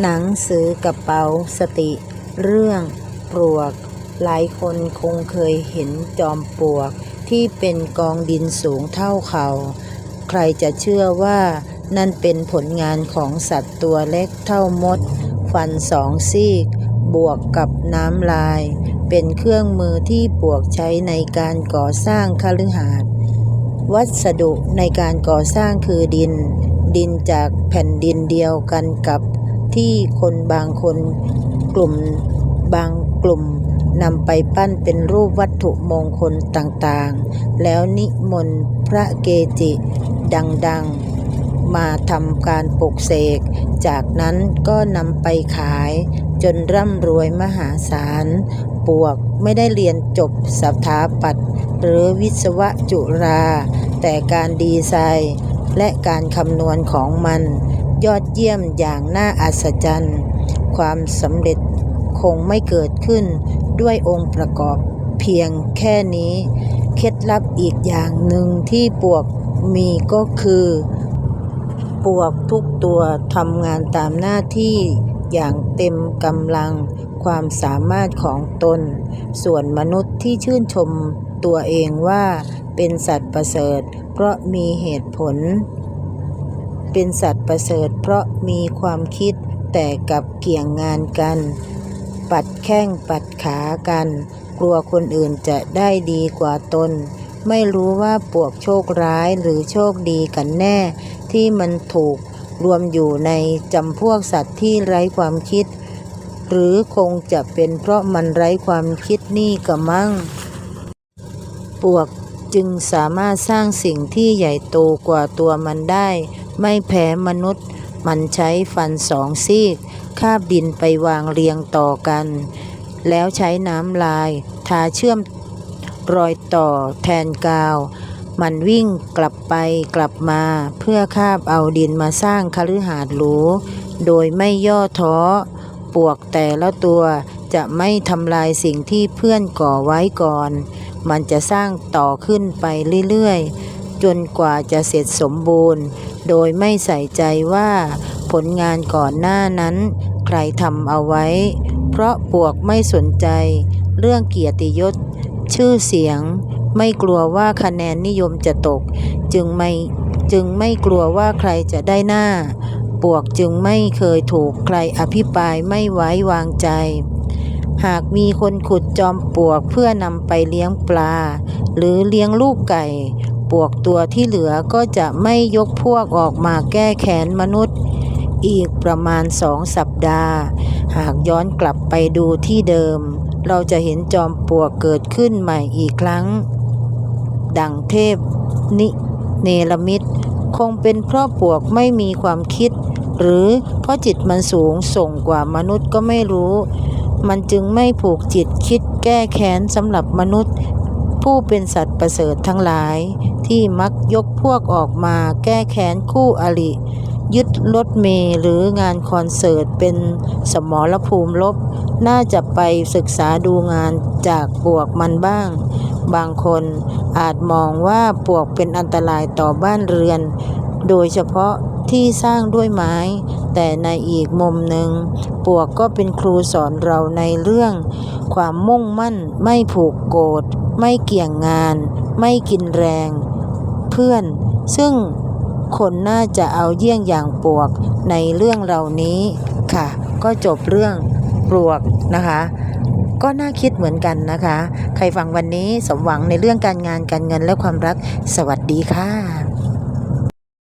หนังสือกระเป๋าสติ เรื่องปลวก หลายคนคงเคยเห็นจอมปลวกที่เป็นกองดินสูงเท่าเขา่า ใครจะเชื่อว่านั่นเป็นผลงานของสัตว์ตัวเล็กเท่ามด ฟันสองซีก บวกกับน้ำลาย เป็นเครื่องมือที่ปลวกใช้ในการก่อสร้างคฤหาสน์วัสดุในการก่อสร้างคือดิน ดินจากแผ่นดินเดียวกันกับ ที่คนบางคนกลุ่มบางกลุ่มนำไปปั้นเป็นรูปวัตถุมงคลต่างๆ แล้วนิมนต์พระเกจิดังๆ มาทำการปลุกเสก จากนั้นก็นำไปขายจนร่ำรวยมหาศาล ปวกไม่ได้เรียนจบสถาปัตย์หรือวิศวะจุฬาแต่การดีไซน์และการคำนวณของมัน ยอดเยี่ยมอย่างน่าอัศจรรย์ ความสำเร็จคงไม่เกิดขึ้นด้วยองค์ประกอบเพียงแค่นี้ เคล็ดลับอีกอย่างหนึ่งที่ปวกมีก็คือ ปวกทุกตัวทำงานตามหน้าที่อย่างเต็มกำลังความสามารถของตน ส่วนมนุษย์ที่ชื่นชมตัวเองว่าเป็นสัตว์ประเสริฐ เพราะมีเหตุผล เป็นสัตว์ประเสริฐ เพราะมีความคิดแต่กับเกี่ยงงานกัน ปัดแข้งปัดขากัน กลัวคนอื่นจะได้ดีกว่าตน ไม่รู้ว่าปวกโชคร้ายหรือโชคดีกันแน่ ที่มันถูกรวมอยู่ในจำพวกสัตว์ที่ไร้ความคิด หรือคงจะเป็นเพราะมันไร้ความคิดนี่กะมั่งปวกจึงสามารถสร้างสิ่งที่ใหญ่โตกว่าตัวมันได้ ไม่แพ้มนุษย์ มันใช้ฟันสองซีก คาบดินไปวางเรียงต่อกัน แล้วใช้น้ำลาย ทาเชื่อมรอยต่อแทนกาว มันวิ่งกลับไปกลับมา เพื่อคาบเอาดินมาสร้างคฤหาสน์หรู โดยไม่ย่อท้อ ปวกแต่ละตัวจะไม่ทำลายสิ่งที่เพื่อนก่อไว้ก่อน มันจะสร้างต่อขึ้นไปเรื่อยๆ จนกว่าจะเสร็จสมบูรณ์ โดยไม่ใส่ใจว่าผลงานก่อนหน้านั้น ใครทำเอาไว้ เพราะปวกไม่สนใจ เรื่องเกียรติยศ ชื่อเสียง ไม่กลัวว่าคะแนนนิยมจะตก จึงไม่จึงไม่กลัวว่าใครจะได้หน้า ปวกจึงไม่เคยถูกใครอภิปรายไม่ไว้วางใจ หากมีคนขุดจอมปวกเพื่อนำไปเลี้ยงปลา หรือเลี้ยงลูกไก่ ปวกตัวที่เหลือก็จะไม่ยกพวกออกมาแก้แค้นมนุษย์ อีกประมาณสองสัปดาห์ หากย้อนกลับไปดูที่เดิม เราจะเห็นจอมปวกเกิดขึ้นใหม่อีกครั้ง ดังเทพ นิเนรมิตคงเป็นเพราะปวกไม่มีความคิด หรือเพราะจิตมันสูงส่งกว่ามนุษย์ก็ไม่รู้มันจึงไม่ผูกจิตคิดแก้แค้นสำหรับมนุษย์ ผู้เป็นสัตว์ประเสริฐทั้งหลาย ที่มักยกพวกออกมาแก้แค้นคู่อริยึดรถเมล์หรืองานคอนเสิร์ตเป็นสมรภูมิลบ น่าจะไปศึกษาดูงานจากปวกมันบ้าง บางคนอาจมองว่าปวกเป็นอันตรายต่อบ้านเรือน โดยเฉพาะ ที่สร้างด้วยไม้ แต่ในอีกมุมหนึ่งปวกก็เป็นครูสอนเราในเรื่อง ความมุ่งมั่นไม่ผูกโกรธไม่เกี่ยงงาน ไม่กินแรง เพื่อน ซึ่งคนน่าจะเอาเยี่ยงอย่างปวกในเรื่องเหล่านี้ค่ะ ก็จบเรื่องปลวกนะคะ ก็น่าคิดเหมือนกันนะคะ ใครฟังวันนี้สมหวังในเรื่องการงานการเงินและความรัก สวัสดีค่ะ